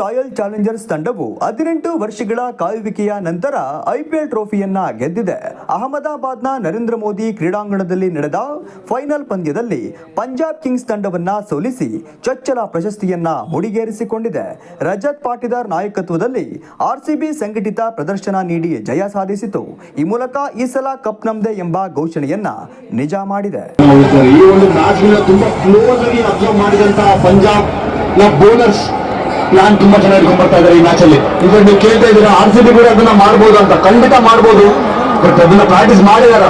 Royal Challengers ತಂಡವು ಹದಿನೆಂಟು ವರ್ಷಗಳ ಕಾಯುವಿಕೆಯ ನಂತರ ಐಪಿಎಲ್ ಟ್ರೋಫಿಯನ್ನ ಗೆದ್ದಿದೆ. ಅಹಮದಾಬಾದ್ನ ನರೇಂದ್ರ ಮೋದಿ ಕ್ರೀಡಾಂಗಣದಲ್ಲಿ ನಡೆದ ಫೈನಲ್ ಪಂದ್ಯದಲ್ಲಿ ಪಂಜಾಬ್ ಕಿಂಗ್ಸ್ ತಂಡವನ್ನ ಸೋಲಿಸಿ ಚೊಚ್ಚಲ ಪ್ರಶಸ್ತಿಯನ್ನ ಮುಡಿಗೇರಿಸಿಕೊಂಡಿದೆ. ರಜತ್ ಪಾಟಿದಾರ್ ನಾಯಕತ್ವದಲ್ಲಿ ಆರ್ಸಿಬಿ ಸಂಘಟಿತ ಪ್ರದರ್ಶನ ನೀಡಿ ಜಯ ಸಾಧಿಸಿತು. ಈ ಮೂಲಕ ಈ ಸಲ ಕಪ್ ನಮ್ದೆ ಎಂಬ ಘೋಷಣೆಯನ್ನ ನಿಜ ಮಾಡಿದೆ. ಈ ಒಂದು ಮ್ಯಾಚ್ ತುಂಬಾ ಕ್ಲೋಸ್ ಆಗಿ ಅಬ್ಸರ್ವ್ ಮಾಡಿದಂತಹ ಪಂಜಾಬ್ನ ಬೌಲರ್ಸ್ ಪ್ಲಾನ್ ತುಂಬಾ ಚೆನ್ನಾಗಿ ಇಟ್ಕೊಂಡ್ ಬರ್ತಾ ಇದ್ದಾರೆ ಈ ಮ್ಯಾಚ್ ಅಲ್ಲಿ. ಈಗ ನೀವು ಕೇಳ್ತಾ ಇದ್ದೀರಾ ಆರ್ ಸಿ ಬಿ ಕೂಡ ಅದನ್ನ ಮಾಡ್ಬೋದು ಅಂತ. ಖಂಡಿತ ಮಾಡ್ಬೋದು. ಬಟ್ ಅದನ್ನ ಪ್ರಾಕ್ಟೀಸ್ ಮಾಡಿದಾರ.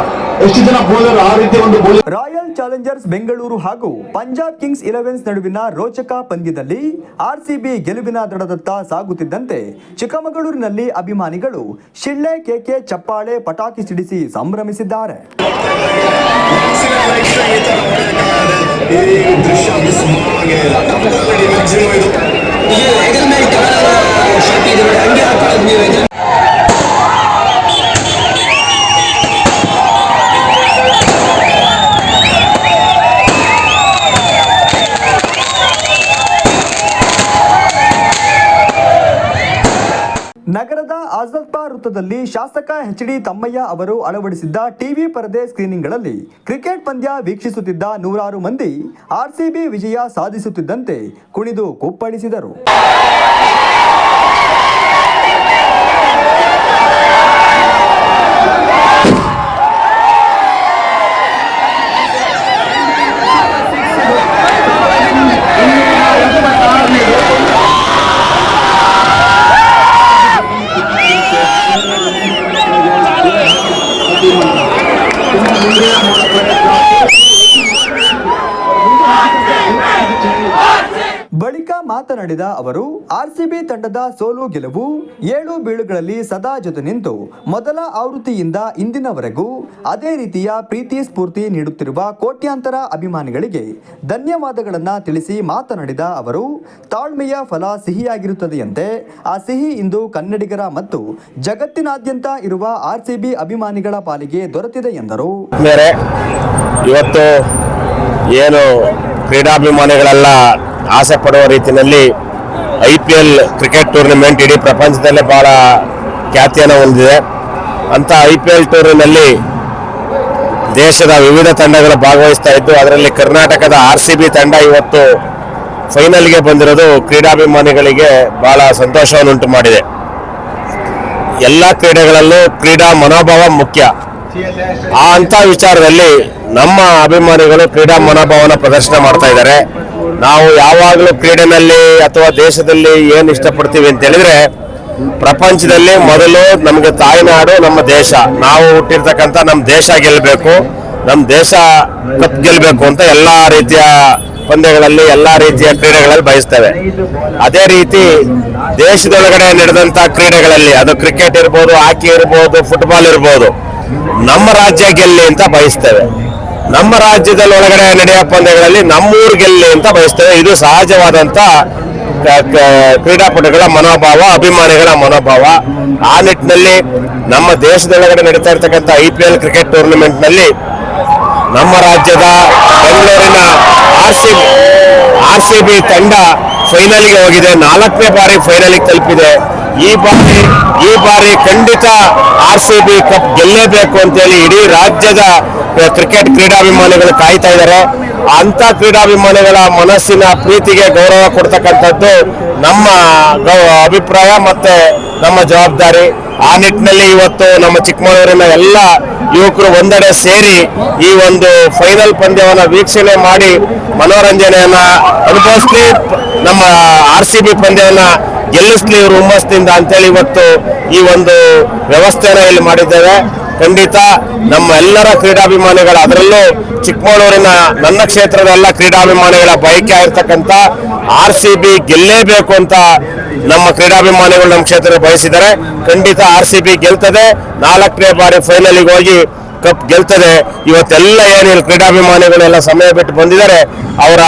ಎಷ್ಟು ಜನ ಬೌಲರ್ ಆ ರೀತಿ ಒಂದು ಬೋಲರ್ ರಾಯಲ್ ಚಾಲೆಂಜರ್ಸ್ ಬೆಂಗಳೂರು ಹಾಗೂ ಪಂಜಾಬ್ ಕಿಂಗ್ಸ್ ಇಲೆವೆನ್ಸ್ ನಡುವಿನ ರೋಚಕ ಪಂದ್ಯದಲ್ಲಿ ಆರ್ಸಿಬಿ ಗೆಲುವಿನ ದಡದತ್ತ ಸಾಗುತ್ತಿದ್ದಂತೆ ಚಿಕ್ಕಮಗಳೂರಿನಲ್ಲಿ ಅಭಿಮಾನಿಗಳು ಶಿಳ್ಳೆ ಕೆಕೆ ಚಪ್ಪಾಳೆ ಪಟಾಕಿ ಸಿಡಿಸಿ ಸಂಭ್ರಮಿಸಿದ್ದಾರೆ. ಹೆಗಲ ಮೇಲೆ ಶರ್ಟ್ ಇದೆ ನಗರದ ಆಜಲ್ಪಾ ವೃತ್ತದಲ್ಲಿ ಶಾಸಕ ಎಚ್ ಡಿ ತಮ್ಮಯ್ಯ ಅವರು ಅಳವಡಿಸಿದ್ದ ಟಿವಿ ಪರದೆ ಸ್ಕ್ರೀನಿಂಗ್ಗಳಲ್ಲಿ ಕ್ರಿಕೆಟ್ ಪಂದ್ಯ ವೀಕ್ಷಿಸುತ್ತಿದ್ದ ನೂರಾರು ಮಂದಿ ಆರ್ಸಿಬಿ ವಿಜಯ ಸಾಧಿಸುತ್ತಿದ್ದಂತೆ ಕುಣಿದು ಕುಪ್ಪಳಿಸಿದರು. muito, muito, muito, muito, muito, muito, ಬಳಿಕ ಮಾತನಾಡಿದ ಅವರು, ಆರ್ಸಿಬಿ ತಂಡದ ಸೋಲು ಗೆಲುವು ಏಳು ಬೀಳುಗಳಲ್ಲಿ ಸದಾ ಜೊತೆ ನಿಂತು ಮೊದಲ ಆವೃತ್ತಿಯಿಂದ ಇಂದಿನವರೆಗೂ ಅದೇ ರೀತಿಯ ಪ್ರೀತಿ ಸ್ಫೂರ್ತಿ ನೀಡುತ್ತಿರುವ ಕೋಟ್ಯಾಂತರ ಅಭಿಮಾನಿಗಳಿಗೆ ಧನ್ಯವಾದಗಳನ್ನು ತಿಳಿಸಿ ಮಾತನಾಡಿದ ಅವರು, ತಾಳ್ಮೆಯ ಫಲ ಸಿಹಿಯಾಗಿರುತ್ತದೆಯಂತೆ, ಆ ಸಿಹಿ ಇಂದು ಕನ್ನಡಿಗರ ಮತ್ತು ಜಗತ್ತಿನಾದ್ಯಂತ ಇರುವ ಆರ್ಸಿಬಿ ಅಭಿಮಾನಿಗಳ ಪಾಲಿಗೆ ದೊರೆತಿದೆ ಎಂದರು. ಇವತ್ತು ಏನು ಕ್ರೀಡಾಭಿಮಾನಿಗಳೆಲ್ಲ ಆಸೆ ಪಡುವ ರೀತಿಯಲ್ಲಿ I P L cricket tournament ಇಡೀ ಪ್ರಪಂಚದಲ್ಲೇ ಬಹಳ ಖ್ಯಾತಿಯನ್ನು ಹೊಂದಿದೆ. ಅಂತ ಐ ಪಿ ಎಲ್ ಟೂರ್ನಿನಲ್ಲಿ ದೇಶದ ವಿವಿಧ ತಂಡಗಳು ಭಾಗವಹಿಸ್ತಾ ಇದ್ದು, ಅದರಲ್ಲಿ ಕರ್ನಾಟಕದ ಆರ್ ಸಿ ಬಿ ತಂಡ ಇವತ್ತು ಫೈನಲ್ಗೆ ಬಂದಿರೋದು ಕ್ರೀಡಾಭಿಮಾನಿಗಳಿಗೆ ಬಹಳ ಸಂತೋಷವನ್ನುಂಟು ಮಾಡಿದೆ. ಎಲ್ಲ ಕ್ರೀಡೆಗಳಲ್ಲೂ ಕ್ರೀಡಾ ಮನೋಭಾವ ಮುಖ್ಯ. ಆ ಅಂತ ವಿಚಾರದಲ್ಲಿ ನಮ್ಮ ಅಭಿಮಾನಿಗಳು ಕ್ರೀಡಾ ಮನೋಭಾವನ ಪ್ರದರ್ಶನ ಮಾಡ್ತಾ ಇದ್ದಾರೆ. ನಾವು ಯಾವಾಗಲೂ ಕ್ರೀಡೆನಲ್ಲಿ ಅಥವಾ ದೇಶದಲ್ಲಿ ಏನು ಇಷ್ಟಪಡ್ತೀವಿ ಅಂತ ಹೇಳಿದ್ರೆ, ಪ್ರಪಂಚದಲ್ಲಿ ಮೊದಲು ನಮಗೆ ತಾಯ್ನಾಡು ನಮ್ಮ ದೇಶ. ನಾವು ಹುಟ್ಟಿರ್ತಕ್ಕಂಥ ನಮ್ಮ ದೇಶ ಗೆಲ್ಲಬೇಕು ನಮ್ಮ ದೇಶ ಕಪ್ ಗೆಲ್ಲಬೇಕು ಅಂತ ಎಲ್ಲಾ ರೀತಿಯ ಪಂದ್ಯಗಳಲ್ಲಿ, ಎಲ್ಲಾ ರೀತಿಯ ಕ್ರೀಡೆಗಳಲ್ಲಿ ಬಯಸ್ತೇವೆ. ಅದೇ ರೀತಿ ದೇಶದೊಳಗಡೆ ನಡೆದಂತ ಕ್ರೀಡೆಗಳಲ್ಲಿ, ಅದು ಕ್ರಿಕೆಟ್ ಇರ್ಬೋದು, ಹಾಕಿ ಇರ್ಬೋದು, ಫುಟ್ಬಾಲ್ ಇರ್ಬೋದು, ನಮ್ಮ ರಾಜ್ಯ ಗೆಲ್ಲಿ ಅಂತ ಬಯಸ್ತೇವೆ. ನಮ್ಮ ರಾಜ್ಯದಲ್ಲಿ ಒಳಗಡೆ ನಡೆಯೋ ಪಂದ್ಯಗಳಲ್ಲಿ ನಮ್ಮೂರು ಗೆಲ್ಲಿ ಅಂತ ಬಯಸ್ತೇವೆ. ಇದು ಸಹಜವಾದಂತ ಕ್ರೀಡಾಪಟುಗಳ ಮನೋಭಾವ, ಅಭಿಮಾನಿಗಳ ಮನೋಭಾವ. ಆ ನಿಟ್ಟಿನಲ್ಲಿ ನಮ್ಮ ದೇಶದೊಳಗಡೆ ನಡೀತಾ ಇರ್ತಕ್ಕಂಥ ಐ ಪಿ ಎಲ್ ಕ್ರಿಕೆಟ್ ಟೂರ್ನಮೆಂಟ್ನಲ್ಲಿ ನಮ್ಮ ರಾಜ್ಯದ ಬೆಂಗಳೂರಿನ R C R C B ತಂಡ ಫೈನಲ್ಗೆ ಹೋಗಿದೆ. ನಾಲ್ಕನೇ ಬಾರಿ ಫೈನಲ್ಗೆ ತಲುಪಿದೆ. ಈ ಬಾರಿ ಈ ಬಾರಿ ಖಂಡಿತ ಆರ್ ಸಿ ಬಿ ಕಪ್ ಗೆಲ್ಲೇಬೇಕು ಅಂತೇಳಿ ಇಡೀ ರಾಜ್ಯದ ಕ್ರಿಕೆಟ್ ಕ್ರೀಡಾಭಿಮಾನಿಗಳು ಕಾಯ್ತಾ ಇದ್ದಾರೆ ಅಂತ ಕ್ರೀಡಾಭಿಮಾನಿಗಳ ಮನಸ್ಸಿನ ಪ್ರೀತಿಗೆ ಗೌರವ ಕೊಡ್ತಕ್ಕಂಥದ್ದು ನಮ್ಮ ಅಭಿಪ್ರಾಯ ಮತ್ತೆ ನಮ್ಮ ಜವಾಬ್ದಾರಿ. ಆ ನಿಟ್ಟಿನಲ್ಲಿ ಇವತ್ತು ನಮ್ಮ ಚಿಕ್ಕಮಗಳೂರಿನ ಎಲ್ಲ ಯುವಕರು ಒಂದೆಡೆ ಸೇರಿ ಈ ಒಂದು ಫೈನಲ್ ಪಂದ್ಯವನ್ನು ವೀಕ್ಷಣೆ ಮಾಡಿ ಮನೋರಂಜನೆಯನ್ನ ಅನುಭವಿಸ್ಲಿ. ನಮ್ಮ ಆರ್ ಸಿ ಬಿ ಪಂದ್ಯವನ್ನ ಗೆಲ್ಲಿಸ್ಲಿ ಇವರು ಹುಮ್ಮಸ್ನಿಂದ ಅಂತೇಳಿ ಇವತ್ತು ಈ ಒಂದು ವ್ಯವಸ್ಥೆಯನ್ನ ಇಲ್ಲಿ ಮಾಡಿದ್ದೇವೆ. ಖಂಡಿತ ನಮ್ಮ ಎಲ್ಲರ ಕ್ರೀಡಾಭಿಮಾನಿಗಳ, ಅದರಲ್ಲೂ ಚಿಕ್ಕಮಗಳೂರಿನ ನನ್ನ ಕ್ಷೇತ್ರದ ಎಲ್ಲ ಕ್ರೀಡಾಭಿಮಾನಿಗಳ ಬಯಕೆ ಆಗಿರ್ತಕ್ಕಂಥ ಆರ್ ಸಿ ಬಿ ಗೆಲ್ಲೇಬೇಕು ಅಂತ ನಮ್ಮ ಕ್ರೀಡಾಭಿಮಾನಿಗಳು ನಮ್ಮ ಕ್ಷೇತ್ರ ಬಯಸಿದ್ದಾರೆ. ಖಂಡಿತ ಆರ್ ಸಿ ಬಿ ಗೆಲ್ತದೆ. ನಾಲ್ಕನೇ ಬಾರಿ ಫೈನಲಿಗೆ ಹೋಗಿ ಕಪ್ ಗೆಲ್ತದೆ. ಇವತ್ತೆಲ್ಲ ಏನಿಲ್ಲ ಕ್ರೀಡಾಭಿಮಾನಿಗಳು ಕ್ರೀಡಾಭಿಮಾನಿಗಳೆಲ್ಲ ಸಮಯ ಬಿಟ್ಟು ಬಂದಿದ್ದಾರೆ. ಅವರ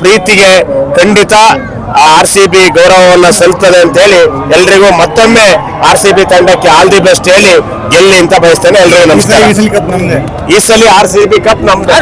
ಪ್ರೀತಿಗೆ ಖಂಡಿತ ಆರ್ ಸಿ ಬಿ ಗೌರವವನ್ನ ಸಲ್ತದೆ ಅಂತ ಹೇಳಿ ಎಲ್ರಿಗೂ ಮತ್ತೊಮ್ಮೆ ಆರ್ ಸಿ ಬಿ ತಂಡಕ್ಕೆ ಆಲ್ ದಿ ಬೆಸ್ಟ್ ಹೇಳಿ ಗೆಲ್ಲಿ ಅಂತ ಬಯಸ್ತೇನೆ ಎಲ್ರಿಗೂ ನಮಸ್ಕಾರ. ಈ ಸಲ ಆರ್ ಸಿ ಬಿ ಕಪ್ ನಮ್ದು.